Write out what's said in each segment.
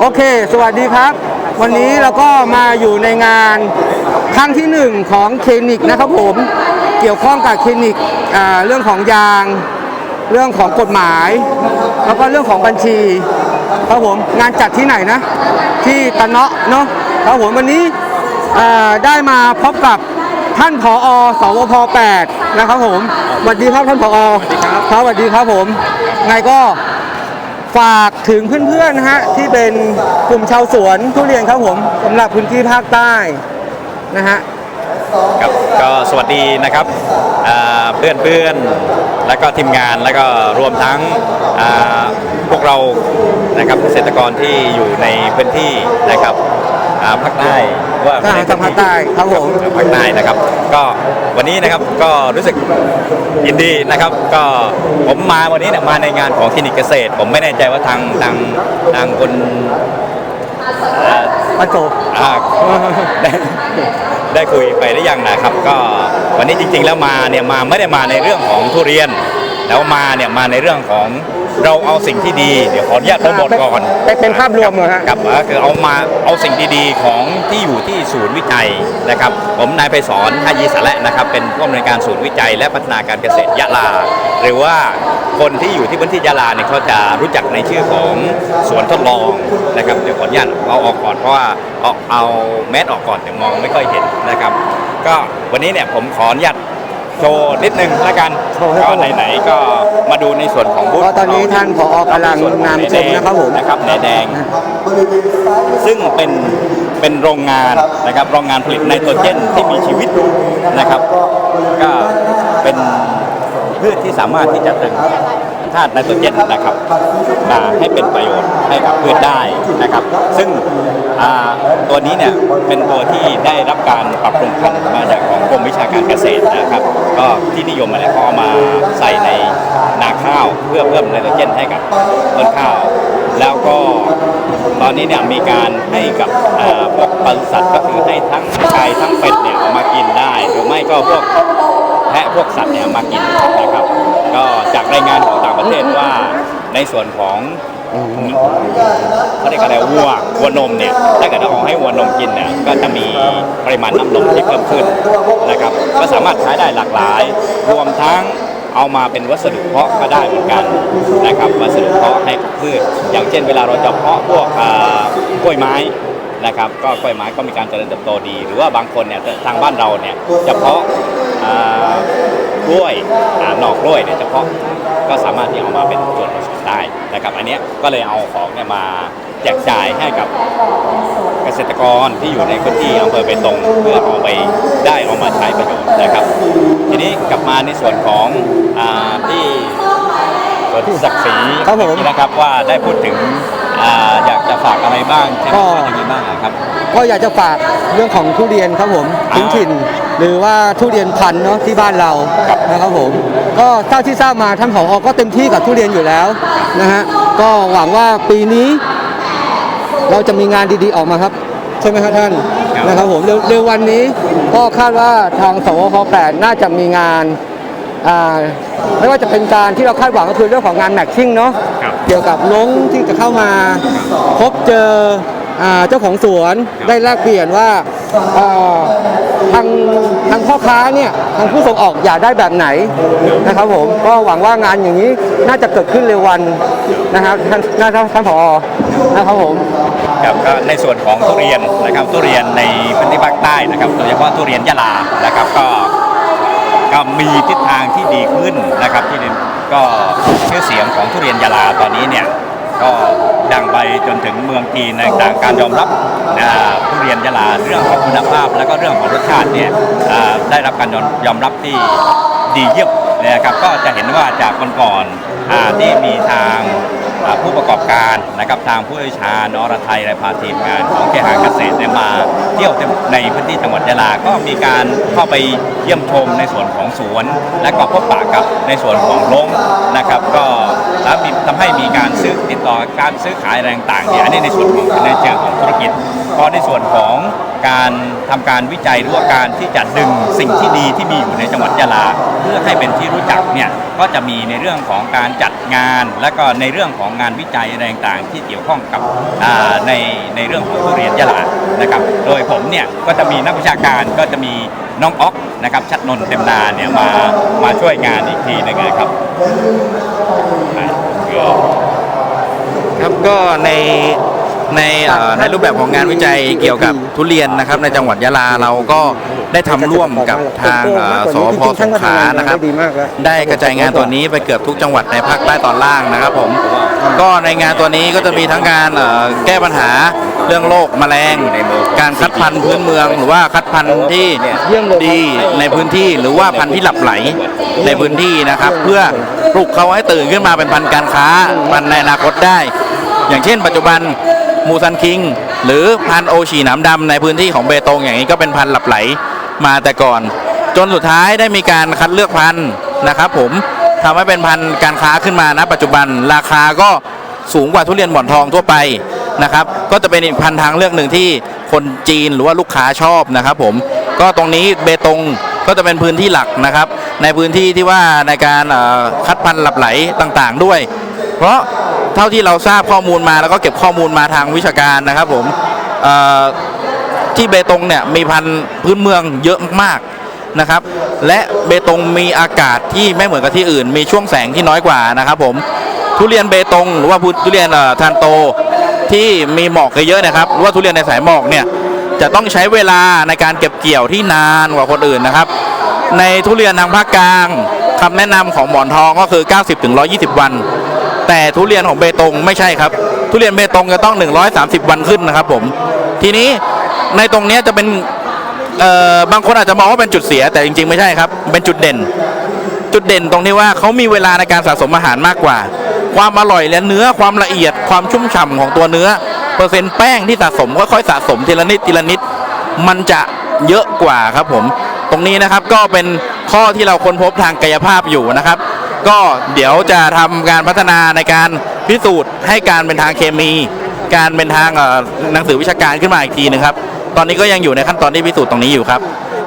โอเค สวัสดีครับ วันนี้เราก็มาอยู่ในงานครั้งที่หนึ่งของคลินิกนะครับผม เกี่ยวข้องกับคลินิกอ่าเรื่องของยาง เรื่องของกฎหมาย แล้วก็เรื่องของบัญชีครับผมงานจัดที่ไหนนะ ที่ตะเนาะเนาะครับผมวันนี้อ่าได้มาพบกับท่านผอสวพ8นะครับผมสวัสดีครับท่านผอครับสวัสดีครับผมไงก็ ฝากถึงเพื่อนๆนะฮะที่เป็นกลุ่มชาวสวนทุเรียนครับผมสำหรับพื้นที่ภาคใต้นะฮะครับก็สวัสดีนะครับเพื่อนเพื่อนๆแล้วก็ทีมงานแล้วก็รวมทั้งพวกเรานะครับเกษตรกรที่อยู่ในพื้นที่นะครับภาคใต้ ว่าทหารจากภาคใต้ครับผมภาคใต้นะครับ ก็วันนี้นะครับก็รู้สึกยินดีนะครับ ก็ผมมาวันนี้เนี่ยมาในงานของคลินิกเกษตร ผมไม่แน่ใจว่าทางทางทางคนอ่าประจบอ่าได้ได้คุยไปได้ยังนะครับ ก็วันนี้จริง ๆ แล้วมาเนี่ยมาไม่ได้มาในเรื่องของทุเรียน แล้วมาเนี่ยมาในเรื่องของเราเอาสิ่งที่ดี เดี๋ยวขออนุญาตโปรโมทก่อนเป็นเป็นภาพรวมเหรอฮะครับก็คือเอามาเอาสิ่งดีๆของที่อยู่ที่ศูนย์วิจัยนะครับ ผมนายไพศรทายีสาระนะครับ เป็นผู้อำนวยการศูนย์วิจัย และพัฒนาการเกษตรยะลา หรือว่าคนที่อยู่ที่พื้นที่ยะลาเนี่ยเขาจะรู้จักในชื่อของสวนทดลองนะครับเดี๋ยวขออนุญาตเอาออกก่อนเพราะว่าเอาเอาแมสออกก่อนเดี๋ยวมองไม่ค่อยเห็นนะครับ ก็วันนี้เนี่ยผมขออนุญาต โชว์นิดนึงละกันโชว์ให้ก็เขา ไหนๆก็มาดูในส่วนของบูธเพราะตอนนี้ท่านผอกำลังนำชมนะครับผม นะครับแหนแดง ซึ่งเป็นเป็นโรงงานนะครับโรงงานผลิตไนโตรเจนที่มีชีวิตนะครับ ก็เป็นพืชที่สามารถที่จะตึง ธาตุไนโตรเจนนะครับให้เป็นประโยชน์ให้กับพืชได้นะครับ ซึ่งตัวนี้เนี่ยเป็นตัวที่ได้รับการปรับปรุงพันธุ์มาจากของกรมวิชาการเกษตรนะครับ ก็ที่นิยมมาแล้วก็เอามาใส่ในนาข้าวเพื่อเพิ่มไนโตรเจนให้กับต้นข้าว แล้วก็ตอนนี้เนี่ยมีการให้กับพวกปศุสัตว์ก็คือให้ทั้งไก่ทั้งเป็ดเนี่ยเอามากินได้ หรือไม่ก็พวกแพะพวกสัตว์เนี่ยมากินนะครับ ก็จากรายงานของ ประเทศว่าในส่วนของเขาเรียกอะไรวัววัวนมเนี่ยถ้าเกิดเราเอาให้วัวนมกินเนี่ยก็จะมีปริมาณน้ำนมที่เพิ่มขึ้นนะครับก็สามารถใช้ได้หลากหลาย รวมทั้งเอามาเป็นวัสดุเพาะก็ได้เหมือนกันนะครับวัสดุเพาะให้พืชอย่างเช่นเวลาเราจะเพาะพวกอ่ากล้วยไม้นะครับก็กล้วยไม้ก็มีการเจริญเติบโตดี หรือว่าบางคนเนี่ยทางบ้านเราเนี่ยจะเพาะอ่ากล้วยหน่อกล้วยเนี่ยเฉพาะ ก็สามารถที่เอามาเป็นส่วนผสมได้นะครับอันเนี้ยก็เลยเอาของเนี่ยมาแจกจ่ายให้กับเกษตรกรที่อยู่ในพื้นที่อำเภอเบตงเพื่อเอาไปได้เอามาใช้ประโยชน์นะครับ ทีนี้กลับมาในส่วนของอาที่สวนศักดิ์ศรีครับผมนี่นะครับว่าได้พูดถึง อาอยากจะฝากอะไรบ้างใช่ไหมก็ว่าอย่างนี้บ้างอะครับ ก็อยากจะฝากเรื่องของทุเรียนครับผมพื้นถิ่น หรือว่าทุเรียนพันธุ์เนาะที่บ้านเรานะครับผม ก็เท่าที่ทราบมาท่านผอก็เต็มที่กับทุเรียนอยู่แล้วนะฮะก็หวังว่าปีนี้ เราจะมีงานดีๆออกมาครับ ใช่ไหมครับท่านครับ นะครับผมเร็วเร็ววันนี้ก็คาดว่าทางสวพ8น่าจะมีงานอ่า ไม่ว่าจะเป็นการที่เราคาดหวังก็คือเรื่องของงานแมทชิ่งเนาะครับเกี่ยวกับลงที่จะเข้ามาพบเจออ่าเจ้าของสวนได้แลกเปลี่ยนว่าอ่าทางทางพ่อค้าเนี่ยทางผู้ส่งออกอยากได้แบบไหนนะครับผมก็หวังว่างานอย่างนี้น่าจะเกิดขึ้นเร็ววันนะครับท่านน่าท่านผอนะครับผมครับก็ในส่วนของทุเรียนนะครับทุเรียนในพื้นที่ภาคใต้นะครับโดยเฉพาะทุเรียนยะลานะครับก็ ก็มีทิศทางที่ดีขึ้นนะครับที่ก็ชื่อเสียงของทุเรียนยะลาตอนนี้เนี่ยก็ดังไปจนถึงเมืองจีนในต่างการยอมรับทุเรียนยะลาเรื่องของคุณภาพ แล้วก็เรื่องของรสชาติเนี่ยได้รับการยอมรับที่ดีเยี่ยมนะครับก็จะเห็นว่าจากก่อนๆอ่าที่มีทาง ผู้ประกอบการนะครับทางผู้เชี่ยวชาญอรไทยและพาทีมงานของเคหะเกษตรมา เที่ยวในพื้นที่จังหวัดยะลาก็มีการเข้าไปเยี่ยมชมในส่วนของสวน และก็พบปะกับในส่วนของลงนะครับก็ แล้วทำให้มีการซื้อติดต่อการซื้อขายอะไรต่างๆเนี่ยอันนี้ในส่วนของในเชิงของธุรกิจพอในส่วนของการทำการวิจัยหรือว่าการที่จะดึงสิ่งที่ดีที่มีอยู่ในจังหวัดยะลา เพื่อให้เป็นที่รู้จักเนี่ยก็จะมีในเรื่องของการจัดงาน และก็ในเรื่องของงานวิจัยอะไรต่างๆที่เกี่ยวข้องกับในในเรื่องของทุเรียนยะลานะครับ โดยผมเนี่ยก็จะมีนักวิชาการก็จะมีน้องอ๊อกนะครับชัดนนเต็มนาเนี่ยมามาช่วยงานอีกทีหนึงนะครับอ่าก็ ครับ ก็ในในเอ่อในรูปแบบของงานวิจัยเกี่ยวกับทุเรียนนะครับ ในจังหวัดยะลาเราก็ได้ทำร่วมกับทางเอ่อสพสงขลานะครับดีมากแล้วได้กระจายงานตัวนี้ไปเกือบทุกจังหวัดในภาคใต้ตอนล่างนะครับผมก็ในงานตัวนี้ก็จะมีทั้งการเอ่อแก้ปัญหาเรื่องโรคแมลง การคัดพันธุ์พื้นเมือง หรือว่าคัดพันธุ์ที่เยี่ยมเลยดีในพื้นที่หรือว่าพันธุ์ที่หลับไหลในพื้นที่นะครับ เพื่อปลุกเขาให้ตื่นขึ้นมาเป็นพันธุ์การค้าพันธุ์ในอนาคตได้ อย่างเช่น ปัจจุบันมูซันคิง หรือพันโอชีหนามดำในพื้นที่ของเบตงอย่างนี้ก็เป็นพันหลับไหลมาแต่ก่อน จนสุดท้ายได้มีการคัดเลือกพันนะครับผมทำให้เป็นพันการค้าขึ้นมานะปัจจุบันราคาก็สูงกว่าทุเรียนหมอนทองทั่วไปนะครับ ก็จะเป็นอีกพันทางเลือกหนึ่งที่คนจีนหรือว่าลูกค้าชอบนะครับผมก็ตรงนี้เบตงก็จะเป็นพื้นที่หลักนะครับ ในพื้นที่ที่ว่าในการคัดพันธุ์หลับไหลต่างๆด้วย เพราะ เท่าที่เราทราบข้อมูลมาแล้วก็เก็บข้อมูลมาทางวิชาการนะครับผมที่เบตงเนี่ยมีพันธุ์พื้นเมืองเยอะมากๆนะครับ และเบตงมีอากาศที่ไม่เหมือนกับที่อื่น มีช่วงแสงที่น้อยกว่านะครับผมทุเรียนเบตงหรือว่าทุเรียนทานโตที่มีหมอกเยอะนะครับหรือว่าทุเรียนในสายหมอกเนี่ยจะต้องใช้เวลาในการเก็บเกี่ยวที่นานกว่าคนอื่นนะครับ ในทุเรียนทางภาคกลางคำแนะนำของหมอนทองก็คือ 90-120 วัน แต่ทุเรียนของเบตงไม่ใช่ครับ ทุเรียนเบตงจะต้อง 130 วันขึ้นนะครับผมทีนี้ในตรงนี้จะเป็นบางคนอาจจะมองว่าเป็นจุดเสีย แต่จริงๆไม่ใช่ครับ เป็นจุดเด่น จุดเด่นตรงที่ว่าเขามีเวลาในการสะสมอาหารมากกว่า ความอร่อยและเนื้อความละเอียดความชุ่มฉ่ำของตัวเนื้อ เปอร์เซ็นต์แป้งที่สะสมค่อยๆสะสมทีละนิดทีละนิด มันจะเยอะกว่าครับผม ตรงนี้นะครับก็เป็นข้อที่เราค้นพบทางกายภาพอยู่นะครับ ก็เดี๋ยวจะทำการพัฒนาในการพิสูจน์ให้การเป็นทางเคมี การเป็นทางเอ่อหนังสือวิชาการขึ้นมาอีกทีหนึงครับ ตอนนี้ก็ยังอยู่ในขั้นตอนที่พิสูจน์ตรงนี้อยู่ครับ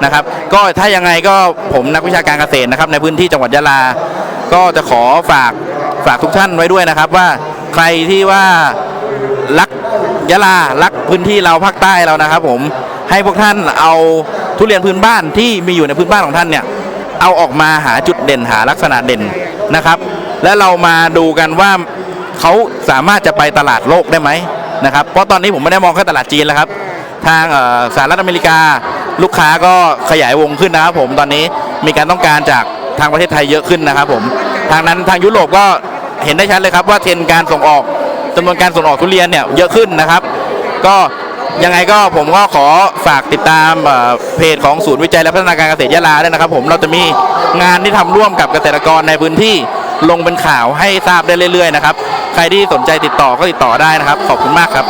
นะครับ ก็ถ้ายังไงก็ผมนักวิชาการเกษตรนะครับ ในพื้นที่จังหวัดยะลา ก็จะขอฝากฝากทุกท่านไว้ด้วยนะครับ ว่าใครที่ว่ารักยะลารักพื้นที่เราภาคใต้เรานะครับ ผมให้พวกท่านเอาทุเรียนพื้นบ้านที่มีอยู่ในพื้นบ้านของท่านเนี่ย เอาออกมาหาจุดเด่นหาลักษณะเด่น นะครับ และเรามาดูกันว่าเขาสามารถจะไปตลาดโลกได้ไหมนะครับเพราะตอนนี้ผมไม่ได้มองแค่ตลาดจีนแล้วครับ ทางสหรัฐอเมริกา ลูกค้าก็ขยายวงขึ้นนะครับ ผมตอนนี้มีการต้องการจากทางประเทศไทยเยอะขึ้นนะครับ ผมทางนั้นทางยุโรปก็เห็นได้ชัดเลยครับว่าเทรนการส่งออกจำนวนการส่งออกทุเรียนเนี่ยเยอะขึ้นนะครับ ก็ ยังไงก็ผมก็ขอฝากติดตามเพจของศูนย์วิจัยและพัฒนาการเกษตรยะลาด้วยนะครับ ผมเราจะมีงานที่ทำร่วมกับเกษตรกรในพื้นที่ลงเป็นข่าวให้ทราบได้เรื่อยๆนะครับ ใครที่สนใจติดต่อก็ติดต่อได้นะครับ ขอบคุณมากครับ